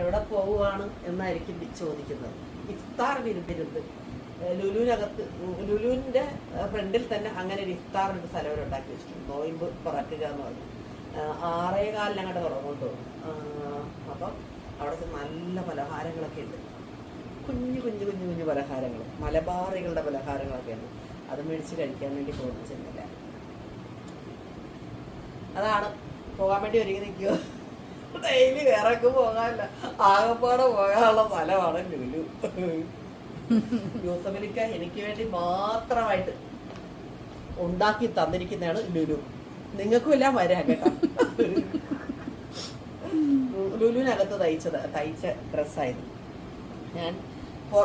എവിടെ പോവുകയാണ് എന്നായിരിക്കും ചോദിക്കുന്നത്. ഇഫ്താർ വിരുന്നിരുന്ന് ലുലുവിനകത്ത് ലുലുവിന്റെ ഫ്രണ്ടിൽ തന്നെ അങ്ങനെ ഒരു ഇഫ്താറിന്റെ സ്ഥലം അവർ ഉണ്ടാക്കി വെച്ചിട്ടുണ്ട്. നോയിമ്പ് പറക്കുക എന്ന് പറഞ്ഞു. ആറേ തുടങ്ങും പോകും അപ്പം അവിടെ നല്ല പലഹാരങ്ങളൊക്കെ ഉണ്ട്. കുഞ്ഞു കുഞ്ഞു കുഞ്ഞു കുഞ്ഞു പലഹാരങ്ങൾ. മലബാറികളുടെ പലഹാരങ്ങളൊക്കെ ഉണ്ട്. അത് മേടിച്ച് കഴിക്കാൻ വേണ്ടി പോകുന്നു ചെന്നില്ല അതാണ്. പോകാൻ വേണ്ടി ഒരുങ്ങി നിൽക്കുക ഡെയിലി വേറെ പോകാനില്ല. ആകപ്പാടെ പോകാനുള്ള സ്ഥലമാണ് ലുലു. യൂസഫലിക്ക എനിക്ക് വേണ്ടി മാത്രമായിട്ട് ഉണ്ടാക്കി തന്നിരിക്കുന്നതാണ് ലുലു. നിങ്ങൾക്കും എല്ലാം വരാം കേട്ടോ. ലുലുവിനകത്ത് തയ്ച്ചത് തയ്ച്ച ഡ്രസ്സായിരുന്നു ഞാൻ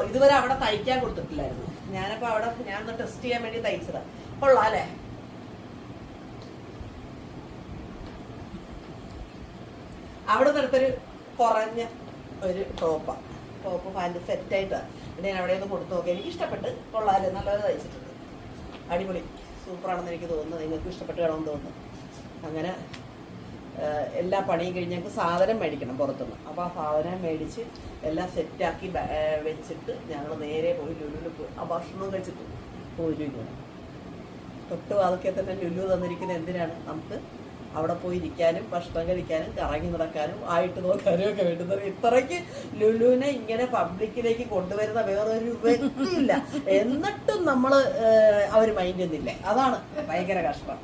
ഇതുവരെ അവിടെ തയ്ക്കാൻ കൊടുത്തിട്ടില്ലായിരുന്നു. ഞാനപ്പോ അവിടെ ഞാൻ ഒന്ന് ടെസ്റ്റ് ചെയ്യാൻ വേണ്ടി തയ്ച്ചതാ. കൊള്ളാം അല്ലേ? അവിടെ നിന്നെടുത്തൊരു കുറഞ്ഞ ഒരു ടോപ്പാണ് ടോപ്പ് പാന്റ് സെറ്റായിട്ടാണ് പിന്നെ ഞാൻ അവിടെ ഒന്ന് കൊടുത്തു നോക്കി. എനിക്ക് ഇഷ്ടപ്പെട്ട് കൊള്ളാമല്ലോ നല്ലത് തയ്ച്ചിട്ടുണ്ട്. അടിപൊളി. സൂപ്പറാണെന്ന് എനിക്ക് തോന്നുന്നു. നിങ്ങൾക്ക് ഇഷ്ടപ്പെട്ട് കാണുമെന്ന് തോന്നുന്നു. അങ്ങനെ എല്ലാ പണിയും കഴിഞ്ഞ് ഞങ്ങൾക്ക് സാധനം മേടിക്കണം പുറത്തുനിന്ന്. അപ്പോൾ ആ സാധനം മേടിച്ച് എല്ലാം സെറ്റാക്കി വെച്ചിട്ട് ഞങ്ങൾ നേരെ പോയി ലുലുവിൽ പോയി. ആ ഭക്ഷണം കഴിച്ചിട്ട് പോയിരിക്കണം തൊട്ട് വാതൊക്കെ തന്നെ ലുലു തന്നിരിക്കുന്ന എന്തിനാണ്? നമുക്ക് അവിടെ പോയി ഇരിക്കാനും ഭക്ഷണം കഴിക്കാനും കറങ്ങി നടക്കാനും ആയിട്ട് നോക്കാനും ഒക്കെ വേണ്ടുന്നത് ഇത്രയ്ക്ക് ലുലുവിനെ ഇങ്ങനെ പബ്ലിക്കിലേക്ക് കൊണ്ടുവരുന്ന വേറൊരു വ്യക്തിയില്ല. എന്നിട്ടും നമ്മൾ അവർ മൈൻഡ് ചെയ്യുന്നില്ല. അതാണ് ഭയങ്കര കഷ്ടം.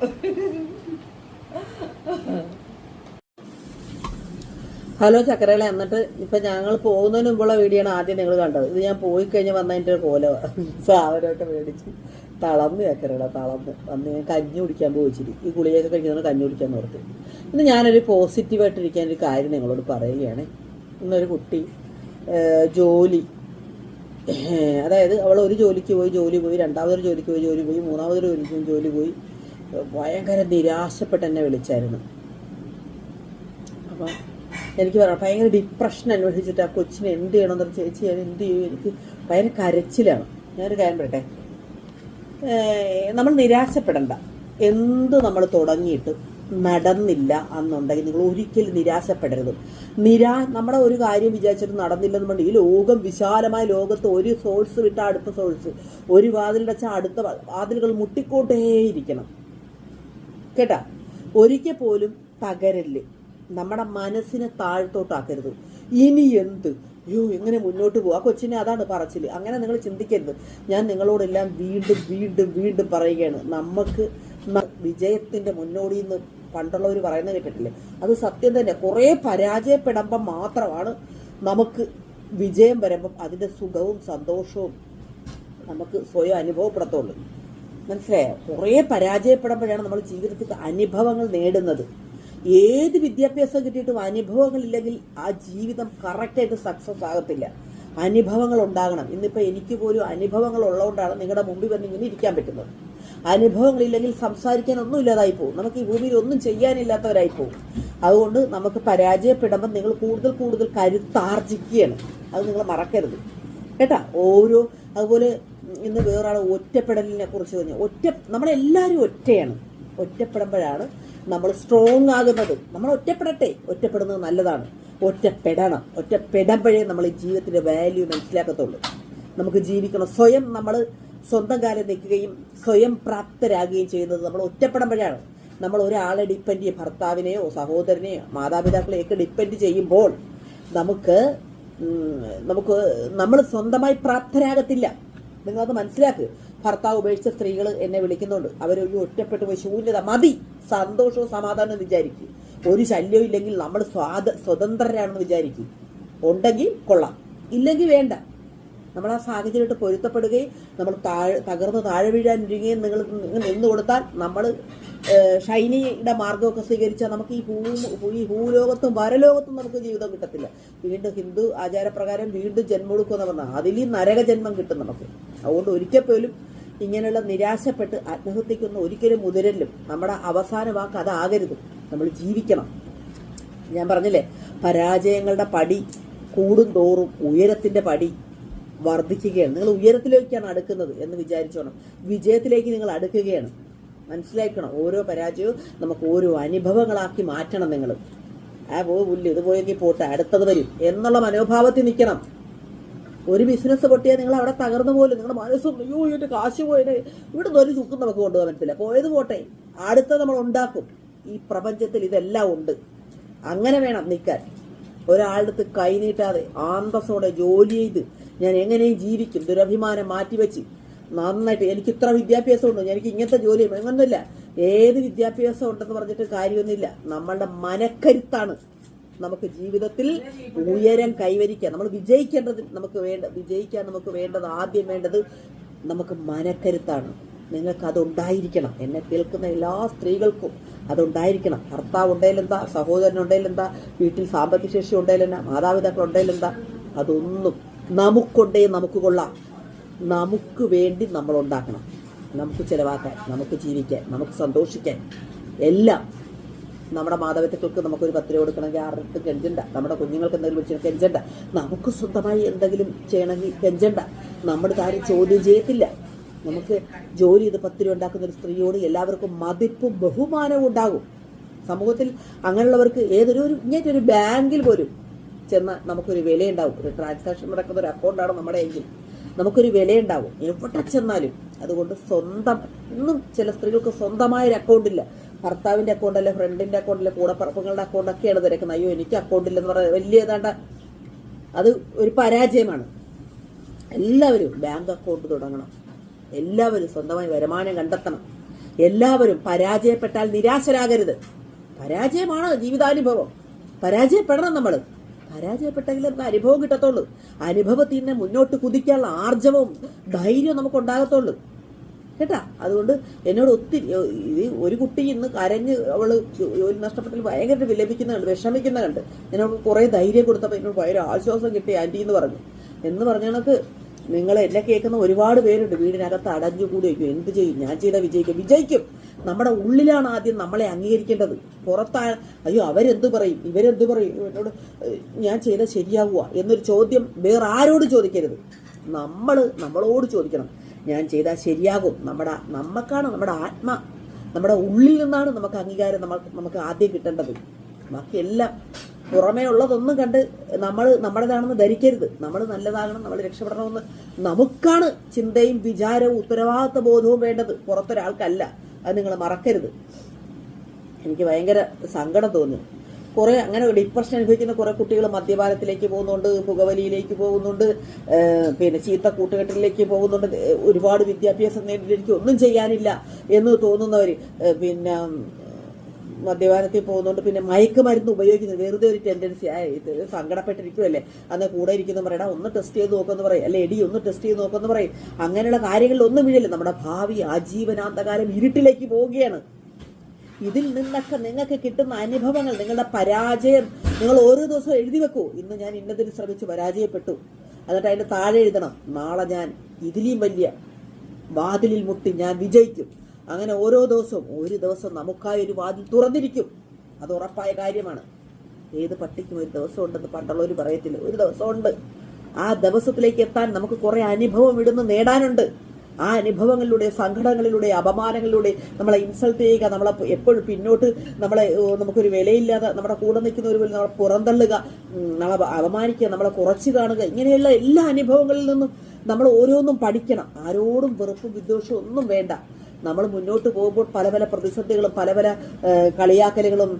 ഹലോ ചക്കരകളെ എന്നിട്ട് ഇപ്പൊ ഞങ്ങൾ പോകുന്നതിന് മുമ്പുള്ള വീഡിയോ ആണ് ആദ്യം നിങ്ങൾ കണ്ടത്. ഇത് ഞാൻ പോയി കഴിഞ്ഞ് വന്നതിന്റെ കോല സാധനമൊക്കെ മേടിച്ച്. തളർന്ന് ചക്കരകളെ തളർന്ന്. വന്ന് ഞാൻ കഞ്ഞി കുടിക്കാൻ പോയിച്ചിരി ഈ ഗുളികയൊക്കെ കഴിക്കുന്ന കഞ്ഞി കുടിക്കാൻ ഓർത്ത് ഇന്ന് ഞാനൊരു പോസിറ്റീവായിട്ടിരിക്കാൻ ഒരു കാര്യം നിങ്ങളോട് പറയുകയാണ്. ഇന്നൊരു കുട്ടി ജോലി. അതായത് അവൾ ഒരു ജോലിക്ക് പോയി ജോലി പോയി രണ്ടാമതൊരു ജോലിക്ക് പോയി ജോലി പോയി മൂന്നാമതൊരു ജോലിക്ക് പോയി ജോലി പോയി. ഭയങ്കര നിരാശപ്പെട്ട് എന്നെ വിളിച്ചായിരുന്നു. അപ്പം എനിക്ക് പറയാം ഭയങ്കര ഡിപ്രഷൻ അനുഭവിച്ചിട്ട് ആ കൊച്ചിനെ എന്ത് ചെയ്യണമെന്ന് ചേച്ചി ഞാൻ എന്ത് ചെയ്യും? എനിക്ക് ഭയങ്കര കരച്ചിലാണ്. ഞാനൊരു കാര്യം പറയട്ടെ? നമ്മൾ നിരാശപ്പെടണ്ട. എന്ത് നമ്മൾ തുടങ്ങിയിട്ട് നടന്നില്ല എന്നുണ്ടെങ്കിൽ നിങ്ങൾ ഒരിക്കലും നിരാശപ്പെടരുത്. നിരാ നമ്മുടെ ഒരു കാര്യം വിചാരിച്ചിട്ട് നടന്നില്ലെന്നുണ്ടെങ്കിൽ ഈ ലോകം വിശാലമായ ലോകത്ത് ഒരു സോഴ്സ് വിട്ട അടുത്ത സോഴ്സ് ഒരു വാതിലടച്ച അടുത്ത വാ- വാതിലുകൾ മുട്ടിക്കോട്ടേയിരിക്കണം കേട്ടാ? ഒരിക്കൽ പോലും തകരൽ നമ്മുടെ മനസ്സിനെ താഴ്ത്തോട്ടാക്കരുത്. ഇനി എന്ത്? അയ്യോ എങ്ങനെ മുന്നോട്ട് പോകും? ആ കൊച്ചിനെ അതാണ് പറച്ചിൽ അങ്ങനെ നിങ്ങൾ ചിന്തിക്കരുത്. ഞാൻ നിങ്ങളോടെല്ലാം വീണ്ടും വീണ്ടും വീണ്ടും പറയുകയാണ്. നമുക്ക് വിജയത്തിന്റെ മുന്നോടി എന്ന് പണ്ടുള്ളവർ പറയുന്നത് കേട്ടിട്ടില്ലേ? അത് സത്യം തന്നെ. കുറേ പരാജയപ്പെടുമ്പം മാത്രമാണ് നമുക്ക് വിജയം വരുമ്പം അതിന്റെ സുഖവും സന്തോഷവും നമുക്ക് സ്വയം അനുഭവപ്പെടത്തുള്ളൂ. മനസ്സിലായോ? കുറേ പരാജയപ്പെടുമ്പോഴാണ് നമ്മൾ ജീവിതത്തിൽ അനുഭവങ്ങൾ നേടുന്നത്. ഏത് വിദ്യാഭ്യാസം കിട്ടിയിട്ടും അനുഭവങ്ങളില്ലെങ്കിൽ ആ ജീവിതം കറക്റ്റായിട്ട് സക്സസ് ആകത്തില്ല. അനുഭവങ്ങൾ ഉണ്ടാകണം. ഇന്നിപ്പോൾ എനിക്ക് പോലും അനുഭവങ്ങൾ ഉള്ളതുകൊണ്ടാണ് നിങ്ങളുടെ മുമ്പിൽ വന്ന് ഇങ്ങനെ ഇരിക്കാൻ പറ്റുന്നത്. അനുഭവങ്ങളില്ലെങ്കിൽ സംസാരിക്കാൻ ഒന്നും ഇല്ലാതായി പോകും. നമുക്ക് ഈ ഭൂമിയിൽ ഒന്നും ചെയ്യാനില്ലാത്തവരായി പോകും. അതുകൊണ്ട് നമുക്ക് പരാജയപ്പെടുമ്പോൾ നിങ്ങൾ കൂടുതൽ കൂടുതൽ കരുത്താർജിക്കുകയാണ്. അത് നിങ്ങൾ മറക്കരുത്. കേട്ടാ? ഓരോ അതുപോലെ ഇന്ന് വേറൊരാൾ ഒറ്റപ്പെടലിനെ കുറിച്ച് പറഞ്ഞു. ഒറ്റ നമ്മളെല്ലാവരും ഒറ്റയാണ്. ഒറ്റപ്പെടുമ്പോഴാണ് നമ്മൾ സ്ട്രോങ് ആകുന്നത് നമ്മൾ ഒറ്റപ്പെടട്ടെ. ഒറ്റപ്പെടുന്നത് നല്ലതാണ്. ഒറ്റപ്പെടണം. ഒറ്റപ്പെടുമ്പോഴേ നമ്മൾ ഈ ജീവിതത്തിന്റെ വാല്യൂ മനസ്സിലാക്കത്തുള്ളൂ. നമുക്ക് ജീവിക്കണം. സ്വയം നമ്മൾ സ്വന്തം കാലം നിൽക്കുകയും സ്വയം പ്രാപ്തരാകുകയും ചെയ്യുന്നത് നമ്മൾ ഒറ്റപ്പെടുമ്പോഴാണ് നമ്മൾ ഒരാളെ ഡിപ്പെൻഡ് ചെയ്യും. ഭർത്താവിനെയോ സഹോദരനെയോ മാതാപിതാക്കളെയൊക്കെ ഡിപ്പെൻഡ് ചെയ്യുമ്പോൾ നമുക്ക് നമുക്ക് നമ്മൾ സ്വന്തമായി പ്രാപ്തരാകത്തില്ല. നിങ്ങളത് മനസ്സിലാക്ക്. ഭർത്താവ് ഉപേക്ഷിച്ച സ്ത്രീകൾ എന്നെ വിളിക്കുന്നുണ്ട്. അവരൊരു ഒറ്റപ്പെട്ടു പോയി ശൂന്യത. മതി. സന്തോഷവും സമാധാനവും വിചാരിക്കും. ഒരു ശല്യവും ഇല്ലെങ്കിൽ നമ്മൾ സ്വാത സ്വതന്ത്രരാണെന്ന് വിചാരിക്കും. ഉണ്ടെങ്കിൽ കൊള്ളാം. ഇല്ലെങ്കിൽ വേണ്ട. നമ്മൾ ആ സാഹചര്യമായിട്ട് പൊരുത്തപ്പെടുകയും നമ്മൾ താഴെ തകർന്ന് താഴെ വീഴാനിരിക്കുകയും നിങ്ങൾ നിന്ന് കൊടുത്താൽ നമ്മൾ ഷൈനിയുടെ മാർഗമൊക്കെ സ്വീകരിച്ചാൽ നമുക്ക് ഈ ഭൂ ഈ ഭൂലോകത്തും വരലോകത്തും നമുക്ക് ജീവിതം കിട്ടത്തില്ല. വീണ്ടും ഹിന്ദു ആചാരപ്രകാരം വീണ്ടും ജന്മം കൊടുക്കുന്ന പറഞ്ഞാൽ അതിൽ നരക ജന്മം കിട്ടും നമുക്ക്. അതുകൊണ്ട് ഒരിക്കൽ പോലും ഇങ്ങനെയുള്ള നിരാശപ്പെട്ട് ആത്മഹത്യക്കൊന്നും ഒരിക്കലും മുതിരല്ലും നമ്മുടെ അവസാന വാക്ക് അതാകരുത്. നമ്മൾ ജീവിക്കണം. ഞാൻ പറഞ്ഞില്ലേ പരാജയങ്ങളുടെ പടി കൂടും തോറും ഉയരത്തിന്റെ പടി വർദ്ധിക്കുകയാണ്. നിങ്ങൾ ഉയരത്തിലേക്കാണ് അടുക്കുന്നത് എന്ന് വിചാരിച്ചോണം. വിജയത്തിലേക്ക് നിങ്ങൾ അടുക്കുകയാണ്. മനസ്സിലാക്കണം ഓരോ പരാജയവും നമുക്ക് ഓരോ അനുഭവങ്ങളാക്കി മാറ്റണം നിങ്ങൾ. ആ പോയി പുല്ല് ഇത് പോയെങ്കിൽ പോട്ടെ അടുത്തത് വരും. എന്നുള്ള മനോഭാവത്തിൽ നിൽക്കണം. ഒരു ബിസിനസ് പൊട്ടിയാൽ നിങ്ങൾ അവിടെ തകർന്നു പോലും നിങ്ങളുടെ മനസ്സും അയ്യോ ഇതിന്റെ കാശ് പോയത് ഇവിടെ നിന്ന് ഒരു ചുക്കും നമുക്ക് കൊണ്ടുപോകാൻ പറ്റില്ല. പോയത് പോട്ടെ അടുത്ത നമ്മൾ ഉണ്ടാക്കും. ഈ പ്രപഞ്ചത്തിൽ ഇതെല്ലാം ഉണ്ട്. അങ്ങനെ വേണം നിൽക്കാൻ. ഒരാളുടെ അടുത്ത് കൈനീട്ടാതെ ആന്തസോടെ ജോലി ചെയ്ത് ഞാൻ എങ്ങനെയും ജീവിക്കും. ദുരഭിമാനം മാറ്റിവെച്ച് നന്നായിട്ട് എനിക്ക് ഇത്ര വിദ്യാഭ്യാസം ഉണ്ട് എനിക്ക് ഇങ്ങനത്തെ ജോലി. അങ്ങനൊന്നുമില്ല. ഏത് വിദ്യാഭ്യാസം ഉണ്ടെന്ന് പറഞ്ഞിട്ട് കാര്യമൊന്നുമില്ല. നമ്മളുടെ മനക്കരുത്താണ്. നമുക്ക് ജീവിതത്തിൽ ഉയരം കൈവരിക്കാൻ നമ്മൾ വിജയിക്കേണ്ടത് നമുക്ക് വേണ്ട വിജയിക്കാൻ നമുക്ക് വേണ്ടത് ആദ്യം വേണ്ടത് നമുക്ക് മനക്കരുത്താണ്. നിങ്ങൾക്ക് അതുണ്ടായിരിക്കണം എന്നെ കേൾക്കുന്ന എല്ലാ സ്ത്രീകൾക്കും അതുണ്ടായിരിക്കണം ഭർത്താവ് ഉണ്ടെങ്കിലെന്താ സഹോദരൻ ഉണ്ടെങ്കിലെന്താ വീട്ടിൽ സാമ്പത്തിക ശേഷി ഉണ്ടെങ്കിലെന്നാ മാതാപിതാക്കൾ ഉണ്ടെങ്കിലെന്താ അതൊന്നും നമുക്കുണ്ടേ നമുക്ക് കൊള്ളാം. നമുക്ക് വേണ്ടി നമ്മൾ ഉണ്ടാക്കണം. നമുക്ക് ചിലവാക്കാൻ നമുക്ക് ജീവിക്കാൻ നമുക്ക് സന്തോഷിക്കാൻ എല്ലാം നമ്മുടെ മാതാപിതാക്കൾക്ക് നമുക്കൊരു പത്ത് രൂപ കൊടുക്കണമെങ്കിൽ ആർക്കും കെഞ്ചണ്ട. നമ്മുടെ കുഞ്ഞുങ്ങൾക്ക് എന്തെങ്കിലും വിളിച്ചാൽ കെഞ്ചണ്ട. നമുക്ക് സ്വന്തമായി എന്തെങ്കിലും ചെയ്യണമെങ്കിൽ കെഞ്ചണ്ട. നമ്മുടെ കാര്യം ചോദ്യം ചെയ്യത്തില്ല. നമുക്ക് ജോലി ചെയ്ത് പത്ത് രൂപ ഉണ്ടാക്കുന്ന ഒരു സ്ത്രീയോട് എല്ലാവർക്കും മതിപ്പും ബഹുമാനവും ഉണ്ടാകും. സമൂഹത്തിൽ അങ്ങനെയുള്ളവർക്ക് ഏതൊരു ഒരു ഇങ്ങനത്തെ ഒരു ബാങ്കിൽ പോലും ചെന്നാൽ നമുക്കൊരു വിലയുണ്ടാവും. ഒരു ട്രാൻസാക്ഷൻ നടക്കുന്ന ഒരു അക്കൗണ്ടാണ് നമ്മുടെ എങ്കിൽ നമുക്കൊരു വിലയുണ്ടാവും. എവിടെ ചെന്നാലും. അതുകൊണ്ട് സ്വന്തം ഇന്നും ചില സ്ത്രീകൾക്ക് സ്വന്തമായ ഒരു ഭർത്താവിന്റെ അക്കൗണ്ട് അല്ലെ ഫ്രണ്ടിന്റെ അക്കൗണ്ട് അല്ലെ കൂടപ്പറപ്പുകളുടെ അക്കൗണ്ട് ഒക്കെയാണ് തിരക്കുന്നത്. അയ്യോ എനിക്ക് അക്കൗണ്ട് ഇല്ലെന്ന് പറയുന്നത് വലിയ ഏതാണ്ട് അത് ഒരു പരാജയമാണ്. എല്ലാവരും ബാങ്ക് അക്കൗണ്ട് തുടങ്ങണം. എല്ലാവരും സ്വന്തമായി വരുമാനം കണ്ടെത്തണം. എല്ലാവരും പരാജയപ്പെട്ടാൽ നിരാശരാകരുത്. പരാജയമാണ് ജീവിതാനുഭവം. പരാജയപ്പെടണം നമ്മൾ പരാജയപ്പെട്ടെങ്കിൽ നമുക്ക് അനുഭവം കിട്ടത്തുള്ളൂ. അനുഭവത്തിൽ നിന്ന് മുന്നോട്ട് കുതിക്കാനുള്ള ആർജവവും ധൈര്യവും നമുക്ക് ഉണ്ടാകത്തുള്ളൂ കേട്ടാ? അതുകൊണ്ട് എന്നോട് ഒത്തിരി ഇത് ഒരു കുട്ടി ഇന്ന് കരഞ്ഞ് അവൾ ജോലി നഷ്ടപ്പെട്ടാൽ ഭയങ്കര വിലപിക്കുന്നുണ്ട് വിഷമിക്കുന്നുണ്ട് ഞാൻ എന്നോട് കുറേ ധൈര്യം കൊടുത്തപ്പോൾ എന്നോട് ഭയങ്കര ആശ്വാസം കിട്ടി ആന്റി എന്ന് പറഞ്ഞു. എന്ന് പറഞ്ഞ കണക്ക് നിങ്ങൾ എന്നെ കേൾക്കുന്ന ഒരുപാട് പേരുണ്ട്. വീടിനകത്ത് അടഞ്ഞു കൂടി വയ്ക്കും എന്ത് ചെയ്യും? ഞാൻ ചെയ്ത വിജയിക്കും. വിജയിക്കും. നമ്മുടെ ഉള്ളിലാണ് ആദ്യം നമ്മളെ അംഗീകരിക്കേണ്ടത്. പുറത്താ അയ്യോ അവരെന്ത് പറയും? ഇവരെന്ത് പറയും? എന്നോട് ഞാൻ ചെയ്ത ശരിയാവുക എന്നൊരു ചോദ്യം വേറെ ആരോട് ചോദിക്കരുത്. നമ്മൾ നമ്മളോട് ചോദിക്കണം. ഞാൻ ചെയ്താൽ ശരിയാകും. നമ്മുടെ നമുക്കാണ് നമ്മുടെ ആത്മ നമ്മുടെ ഉള്ളിൽ നിന്നാണ് നമുക്ക് അംഗീകാരം നമുക്ക് നമുക്ക് ആദ്യം കിട്ടേണ്ടത്. ബാക്കിയെല്ലാം പുറമേ ഉള്ളതൊന്നും കണ്ട് നമ്മൾ നമ്മുടേതാണെന്ന് ധരിക്കരുത്. നമ്മൾ നല്ലതാകണം നമ്മൾ രക്ഷപ്പെടണമെന്ന് നമുക്കാണ് ചിന്തയും വിചാരവും ഉത്തരവാദിത്വ ബോധവും വേണ്ടത്. പുറത്തൊരാൾക്കല്ല. അത് നിങ്ങൾ മറക്കരുത്. എനിക്ക് ഭയങ്കര സങ്കടം തോന്നി കുറേ അങ്ങനെ ഡിപ്രഷൻ അനുഭവിക്കുന്ന കുറേ കുട്ടികൾ മദ്യപാനത്തിലേക്ക് പോകുന്നുണ്ട് പുകവലിയിലേക്ക് പോകുന്നുണ്ട് പിന്നെ ചീത്ത കൂട്ടുകെട്ടിലേക്ക് പോകുന്നുണ്ട്. ഒരുപാട് വിദ്യാഭ്യാസം നേടിയിട്ട് എനിക്ക് ഒന്നും ചെയ്യാനില്ല എന്ന് തോന്നുന്നവർ പിന്നെ മദ്യപാനത്തിൽ പോകുന്നുണ്ട്. പിന്നെ മയക്കുമരുന്ന് ഉപയോഗിക്കുന്നത് വെറുതെ ഒരു ടെൻഡൻസി ഇത് സങ്കടപ്പെട്ടിരിക്കുമല്ലേ അന്ന് കൂടെ ഇരിക്കുന്ന പറയടാ ഒന്ന് ടെസ്റ്റ് ചെയ്ത് നോക്കുമെന്ന് പറയും. അല്ലെ എടി ഒന്ന് ടെസ്റ്റ് ചെയ്ത് നോക്കുമെന്ന് പറയും. അങ്ങനെയുള്ള കാര്യങ്ങളിൽ ഒന്നും വീഴില്ല. നമ്മുടെ ഭാവി ആജീവനാന്തകാലം ഇരുട്ടിലേക്ക് പോവുകയാണ്. ഇതിൽ നിന്നൊക്കെ നിങ്ങൾക്ക് കിട്ടുന്ന അനുഭവങ്ങൾ നിങ്ങളുടെ പരാജയം നിങ്ങൾ ഓരോ ദിവസവും എഴുതി വെക്കൂ. ഇന്ന് ഞാൻ ഇന്നതിന് ശ്രമിച്ചു പരാജയപ്പെട്ടു. എന്നിട്ട് അതിന്റെ താഴെ എഴുതണം. നാളെ ഞാൻ ഇതിലും വലിയ വാതിലിൽ മുട്ടി ഞാൻ വിജയിക്കും. അങ്ങനെ ഓരോ ദിവസവും ഒരു ദിവസം നമുക്കായി ഒരു വാതിൽ തുറന്നിരിക്കും. അത് ഉറപ്പായ കാര്യമാണ്. ഏത് പട്ടിക്കും ഒരു ദിവസം ഉണ്ടെന്ന് പണ്ടുള്ളവർ പറയത്തില്ല? ഒരു ദിവസമുണ്ട് ആ ദിവസത്തിലേക്ക് എത്താൻ നമുക്ക് കുറേ അനുഭവം ഇടുന്ന് നേടാനുണ്ട്. ആ അനുഭവങ്ങളിലൂടെ സങ്കടങ്ങളിലൂടെ അപമാനങ്ങളിലൂടെ നമ്മളെ ഇൻസൾട്ട് ചെയ്യുക നമ്മളെ എപ്പോഴും പിന്നോട്ട് നമ്മളെ നമുക്കൊരു വിലയില്ലാതെ നമ്മുടെ കൂടെ നിൽക്കുന്ന ഒരു നമ്മളെ പുറന്തള്ളുക നമ്മളെ അപമാനിക്കുക നമ്മളെ കുറച്ച് കാണുക ഇങ്ങനെയുള്ള എല്ലാ അനുഭവങ്ങളിൽ നിന്നും നമ്മൾ ഓരോന്നും പഠിക്കണം. ആരോടും വെറുപ്പും വിദ്വേഷവും ഒന്നും വേണ്ട. നമ്മൾ മുന്നോട്ട് പോകുമ്പോൾ പല പല പ്രതിസന്ധികളും പല പല കളിയാക്കലുകളും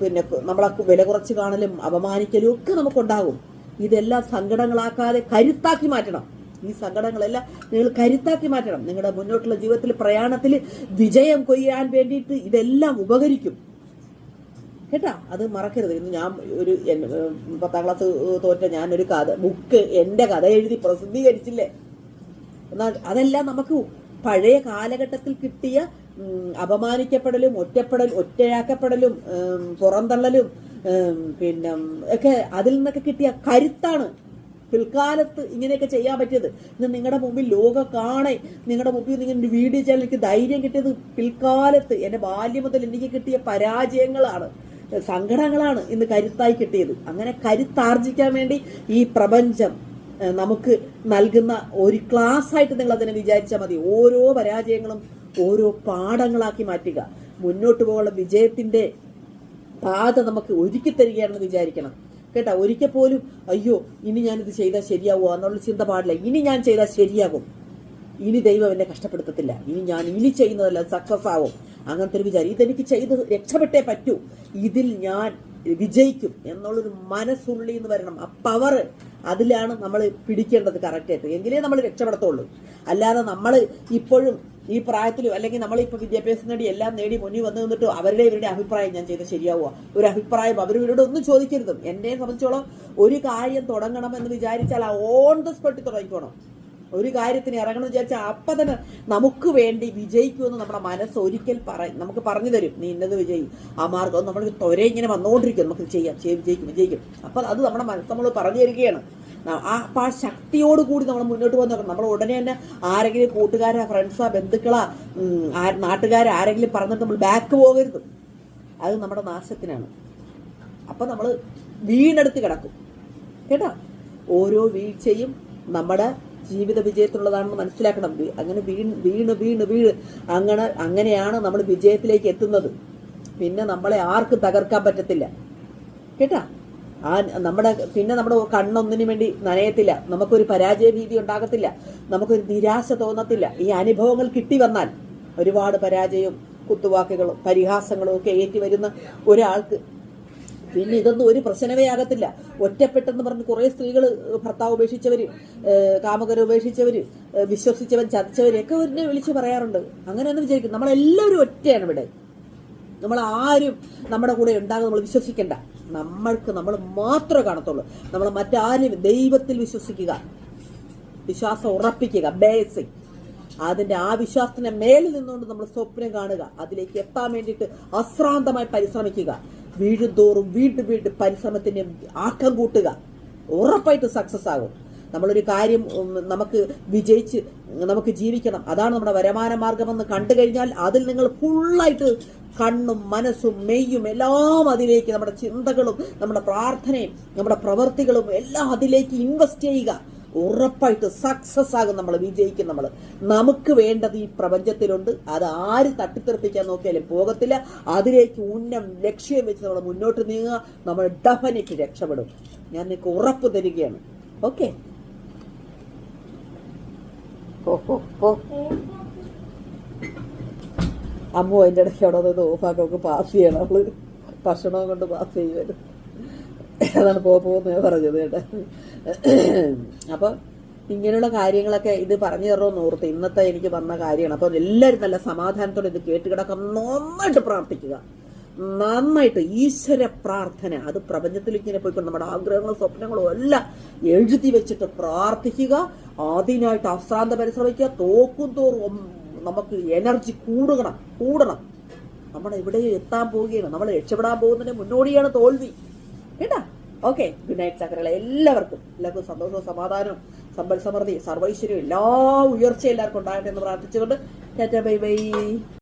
പിന്നെ നമ്മളെ വില കുറച്ച് കാണലും അപമാനിക്കലും ഒക്കെ നമുക്കുണ്ടാകും. ഇതെല്ലാം സങ്കടങ്ങളാക്കാതെ കരുത്താക്കി മാറ്റണം. ഈ സങ്കടങ്ങളെല്ലാം നിങ്ങൾ കരുത്താക്കി മാറ്റണം. നിങ്ങളുടെ മുന്നോട്ടുള്ള ജീവിതത്തിൽ പ്രയാണത്തിൽ വിജയം കൊയ്യാൻ വേണ്ടിയിട്ട് ഇതെല്ലാം ഉപകരിക്കും. കേട്ടാ? അത് മറക്കരുത്. ഇന്ന് ഞാൻ ഒരു പത്താം ക്ലാസ് തോറ്റ ഞാനൊരു കഥ ബുക്ക് എന്റെ കഥ എഴുതി പ്രസിദ്ധീകരിച്ചില്ലേ? എന്നാൽ അതെല്ലാം നമുക്ക് പഴയ കാലഘട്ടത്തിൽ കിട്ടിയ അപമാനിക്കപ്പെടലും ഒറ്റപ്പെടൽ ഒറ്റയാക്കപ്പെടലും പുറന്തള്ളലും പിന്നെ ഒക്കെ അതിൽ നിന്നൊക്കെ കിട്ടിയ കരുത്താണ് പിൽക്കാലത്ത് ഇങ്ങനെയൊക്കെ ചെയ്യാൻ പറ്റിയത്. ഇന്ന് നിങ്ങളുടെ മുമ്പിൽ ലോകം കാണേ. നിങ്ങളുടെ മുമ്പിൽ നിങ്ങൾ വീഡിയോ ചെയ്യാൻ എനിക്ക് ധൈര്യം കിട്ടിയത് പിൽക്കാലത്ത്. എന്റെ ബാല്യം മുതൽ എനിക്ക് കിട്ടിയ പരാജയങ്ങളാണ്. സങ്കടങ്ങളാണ് ഇന്ന് കരുത്തായി കിട്ടിയത്. അങ്ങനെ കരുത്താർജിക്കാൻ വേണ്ടി ഈ പ്രപഞ്ചം നമുക്ക് നൽകുന്ന ഒരു ക്ലാസ് ആയിട്ട് നിങ്ങൾ അതിനെ വിചാരിച്ചാൽ മതി. ഓരോ പരാജയങ്ങളും ഓരോ പാഠങ്ങളാക്കി മാറ്റുക. മുന്നോട്ട് പോകാനുള്ള വിജയത്തിന്റെ പാത നമുക്ക് ഒരുക്കി തരികയാണെന്ന് വിചാരിക്കണം. കേട്ടാ ഒരിക്കൽ പോലും അയ്യോ ഇനി ഞാനിത് ചെയ്താൽ ശരിയാവുമോ എന്നുള്ള ചിന്ത പാടില്ല. ഇനി ഞാൻ ചെയ്താൽ ശരിയാകും. ഇനി ദൈവം എന്നെ കഷ്ടപ്പെടുത്തത്തില്ല. ഇനി ഞാൻ ഇനി ചെയ്യുന്നതല്ല സക്സസ് ആവും. അങ്ങനത്തെ ഒരു വിചാരം. ഇതെനിക്ക് ചെയ്ത് രക്ഷപ്പെട്ടേ പറ്റൂ. ഇതിൽ ഞാൻ വിജയിക്കും എന്നുള്ളൊരു മനസ്സുള്ളി എന്ന് വരണം. ആ പവർ അതിലാണ് നമ്മൾ പിടിക്കേണ്ടത് കറക്റ്റായിട്ട് എങ്കിലേ നമ്മൾ രക്ഷപ്പെടത്തുള്ളൂ. അല്ലാതെ നമ്മൾ ഇപ്പോഴും ഈ പ്രായത്തിലും അല്ലെങ്കിൽ നമ്മളിപ്പോൾ വിദ്യാഭ്യാസം നേടി എല്ലാം നേടി മുന്നിൽ വന്നു നിന്നിട്ട് അവരുടെ ഇവരുടെ അഭിപ്രായം ഞാൻ ചെയ്ത് ശരിയാവുക. ഒരു അഭിപ്രായം അവർ ഇവരോട് ഒന്നും ചോദിക്കരുതും. എന്നെ സംബന്ധിച്ചോളം ഒരു കാര്യം തുടങ്ങണം എന്ന് വിചാരിച്ചാൽ ആ ഓൺ ദ സ്പോട്ടിൽ തുടങ്ങിക്കോണം. ഒരു കാര്യത്തിന് ഇറങ്ങണം എന്ന് വിചാരിച്ചാൽ അപ്പം തന്നെ നമുക്ക് വേണ്ടി വിജയിക്കുമെന്ന് നമ്മുടെ മനസ്സ് ഒരിക്കൽ പറയും നമുക്ക് പറഞ്ഞു തരും. നീ ഇന്നത് വിജയി. ആ മാർഗം നമ്മൾ തൊരെ ഇങ്ങനെ വന്നുകൊണ്ടിരിക്കും നമുക്ക് ചെയ്യാം. വിജയിക്കും വിജയിക്കും. അപ്പം അത് നമ്മുടെ മനസ്സ് നമ്മൾ പറഞ്ഞു തരികയാണ്. ആ അപ്പം ആ ശക്തിയോട് കൂടി നമ്മൾ മുന്നോട്ട് പോകുന്ന നമ്മൾ ഉടനെ തന്നെ ആരെങ്കിലും കൂട്ടുകാരാ ഫ്രണ്ട്സാ ബന്ധുക്കളാ നാട്ടുകാരാ ആരെങ്കിലും പറഞ്ഞിട്ട് നമ്മൾ ബാക്ക് പോകരുത്. അത് നമ്മുടെ നാശത്തിനാണ്. അപ്പം നമ്മൾ വീണെടുത്ത് കിടക്കും. കേട്ടോ? ഓരോ വീഴ്ചയും നമ്മുടെ ജീവിത വിജയത്തിലുള്ളതാണെന്ന് മനസ്സിലാക്കണം. അങ്ങനെ വീണ് വീണ് വീണ് വീണ്. അങ്ങനെ അങ്ങനെയാണ് നമ്മൾ വിജയത്തിലേക്ക് എത്തുന്നത്. പിന്നെ നമ്മളെ ആർക്കും തകർക്കാൻ പറ്റത്തില്ല. കേട്ടാ? ആ നമ്മുടെ പിന്നെ നമ്മുടെ കണ്ണൊന്നിനു വേണ്ടി നനയത്തില്ല. നമുക്കൊരു പരാജയ ഭീതി ഉണ്ടാകത്തില്ല. നമുക്കൊരു നിരാശ തോന്നത്തില്ല. ഈ അനുഭവങ്ങൾ കിട്ടി വന്നാൽ ഒരുപാട് പരാജയവും കുത്തുവാക്കുകളും പരിഹാസങ്ങളും ഒക്കെ ഏറ്റി വരുന്ന ഒരാൾക്ക് പിന്നെ ഇതൊന്നും ഒരു പ്രശ്നമേ ആകത്തില്ല. ഒറ്റപ്പെട്ടെന്ന് പറഞ്ഞ് കുറേ സ്ത്രീകൾ ഭർത്താവ് ഉപേക്ഷിച്ചവർ കാമകരെ ഉപേക്ഷിച്ചവർ വിശ്വസിച്ചവൻ ചതിച്ചവരൊക്കെ ഒരിനെ വിളിച്ച് പറയാറുണ്ട്. അങ്ങനെയൊന്നും വിചാരിക്കും നമ്മളെല്ലാവരും ഒറ്റയാണ് ഇവിടെ. നമ്മൾ ആരും നമ്മുടെ കൂടെ ഉണ്ടാകും നമ്മൾ വിശ്വസിക്കണ്ട. നമ്മൾക്ക് നമ്മൾ മാത്രമേ കാണത്തുള്ളൂ. നമ്മൾ മറ്റാരും ദൈവത്തിൽ വിശ്വസിക്കുക. വിശ്വാസം ഉറപ്പിക്കുക. ബേസിക് അതിന്റെ ആ വിശ്വാസത്തിന് മേലിൽ നിന്നുകൊണ്ട് നമ്മൾ സ്വപ്നം കാണുക. അതിലേക്ക് എത്താൻ വേണ്ടിയിട്ട് അശ്രാന്തമായി പരിശ്രമിക്കുക. വീഴുന്തോറും വീണ്ടും വീണ്ടും പരിശ്രമത്തിന്റെ ആക്കം കൂട്ടുക. ഉറപ്പായിട്ട് സക്സസ് ആകും. നമ്മളൊരു കാര്യം നമുക്ക് വിജയിച്ച് നമുക്ക് ജീവിക്കണം. അതാണ് നമ്മുടെ വരുമാന മാർഗമെന്ന് കണ്ടു കഴിഞ്ഞാൽ അതിൽ നിങ്ങൾ ഫുള്ളായിട്ട് കണ്ണും മനസ്സും മെയ്യും എല്ലാം അതിലേക്ക് നമ്മുടെ ചിന്തകളും നമ്മുടെ പ്രാർത്ഥനയും നമ്മുടെ പ്രവൃത്തികളും എല്ലാം അതിലേക്ക് ഇൻവെസ്റ്റ് ചെയ്യുക. ഉറപ്പായിട്ട് സക്സസ് ആകും നമ്മൾ വിജയിക്കും നമ്മൾ. നമുക്ക് വേണ്ടത് ഈ പ്രപഞ്ചത്തിലുണ്ട്. അത് ആര് തട്ടിത്തെറിപ്പിക്കാൻ നോക്കിയാലും പോകത്തില്ല. അതിലേക്ക് ഉന്നം ലക്ഷ്യം വെച്ച് നമ്മൾ മുന്നോട്ട് നീങ്ങുക. നമ്മൾ ഡെഫിനറ്റ് രക്ഷപ്പെടും. ഞാൻ നിങ്ങൾക്ക് ഉറപ്പ് തരികയാണ്. ഓക്കെ ഓ അമ്മു അതിന്റെ ഇടയ്ക്ക് അവിടെ നിന്ന് ഓഫാക്കി പാസ് ചെയ്യണം. അവൾ ഭക്ഷണവും കൊണ്ട് പാസ് ചെയ്യുമല്ലോ അതാണ് പോ പോകുന്നത് പറഞ്ഞത് കേട്ടോ. അപ്പം ഇങ്ങനെയുള്ള കാര്യങ്ങളൊക്കെ ഇത് പറഞ്ഞു തരുമെന്ന് ഓർത്ത് ഇന്നത്തെ എനിക്ക് വന്ന കാര്യമാണ്. അപ്പോൾ എല്ലാവരും നല്ല സമാധാനത്തോടെ ഇത് കേട്ട് കിടക്കാൻ നന്നായിട്ട് പ്രാർത്ഥിക്കുക. നന്നായിട്ട് ഈശ്വര പ്രാർത്ഥന. അത് പ്രപഞ്ചത്തിൽ ഇങ്ങനെ പോയിക്കൊണ്ട് നമ്മുടെ ആഗ്രഹങ്ങളും സ്വപ്നങ്ങളും എല്ലാം എഴുതി വെച്ചിട്ട് പ്രാർത്ഥിക്കുക. ആദ്യമായിട്ട് അശ്രാന്ത പരിശ്രമിക്കുക. തോക്കും തോറും നമുക്ക് എനർജി കൂടുകണം കൂടണം. നമ്മൾ ഇവിടെ എത്താൻ പോവുകയാണ്. നമ്മൾ രക്ഷപ്പെടാൻ പോകുന്നതിന് മുന്നോടിയാണ് തോൽവി. കേട്ടാ? ഓക്കെ. ഗുഡ് നൈറ്റ് ചക്രകളെ എല്ലാവർക്കും എല്ലാവർക്കും സന്തോഷവും സമാധാനവും സമ്പൽ സമൃദ്ധി സർവൈശ്വര്യവും എല്ലാ ഉയർച്ചയും എല്ലാവർക്കും ഉണ്ടാകട്ടെ എന്ന് പ്രാർത്ഥിച്ചുകൊണ്ട് ടാറ്റ ബൈ ബൈ.